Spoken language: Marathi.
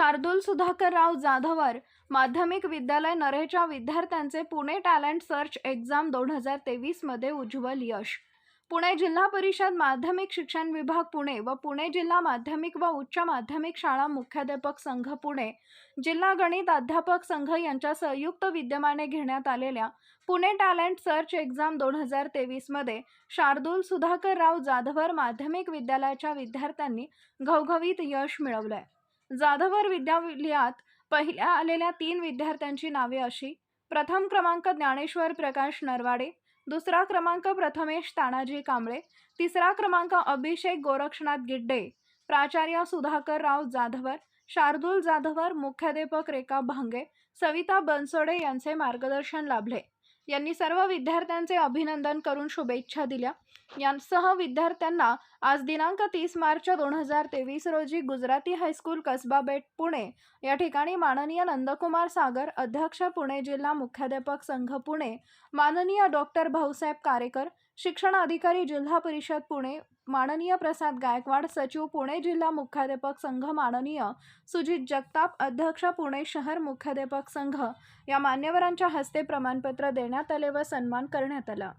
शार्दूल सुधाकरराव जाधवर माध्यमिक विद्यालय नरेच्या विद्यार्थ्यांचे पुणे टॅलेंट सर्च एक्झाम दोन हजार तेवीसमध्ये उज्ज्वल यश. पुणे जिल्हा परिषद माध्यमिक शिक्षण विभाग पुणे व पुणे जिल्हा माध्यमिक व उच्च माध्यमिक शाळा मुख्याध्यापक संघ पुणे जिल्हा गणित अध्यापक संघ यांच्या संयुक्त विद्यमाने घेण्यात आलेल्या पुणे टॅलेंट सर्च एक्झाम दोन हजार तेवीसमध्ये शार्दूल सुधाकरराव जाधवर माध्यमिक विद्यालयाच्या विद्यार्थ्यांनी घवघवीत यश मिळवलं आहे जाधवर विद्यालयात पहिल्या आलेल्या तीन विद्यार्थ्यांची नावे अशी. प्रथम क्रमांक ज्ञानेश्वर प्रकाश नरवाडे दुसरा क्रमांक प्रथमेश तानाजी कांबळे तिसरा क्रमांक अभिषेक गोरक्षनाथ गिड्डे प्राचार्य सुधाकर राव जाधवर शार्दूल जाधवर मुख्याध्यापक रेखा भांगे सविता बनसोडे यांचे मार्गदर्शन लाभले. यांनी सर्व विद्यार्थ्यांचे अभिनंदन करून शुभेच्छा दिल्या. यांसह विद्यार्थ्यांना आज दिनांक तीस मार्च दोन हजार तेवीस रोजी गुजराती हायस्कूल कसबा बेट पुणे या ठिकाणी माननीय नंदकुमार सागर अध्यक्ष पुणे जिल्हा मुख्याध्यापक संघ पुणे माननीय डॉक्टर भाऊसाहेब कारेकर शिक्षण अधिकारी जिल्हा परिषद पुणे माननीय प्रसाद गायकवाड सचिव पुणे जिल्हा मुख्याध्यापक संघ माननीय सुजित जगताप अध्यक्ष पुणे शहर मुख्याध्यापक संघ. या मान्यवरांच्या हस्ते प्रमाणपत्र देण्यात आले व सन्मान करण्यात आला.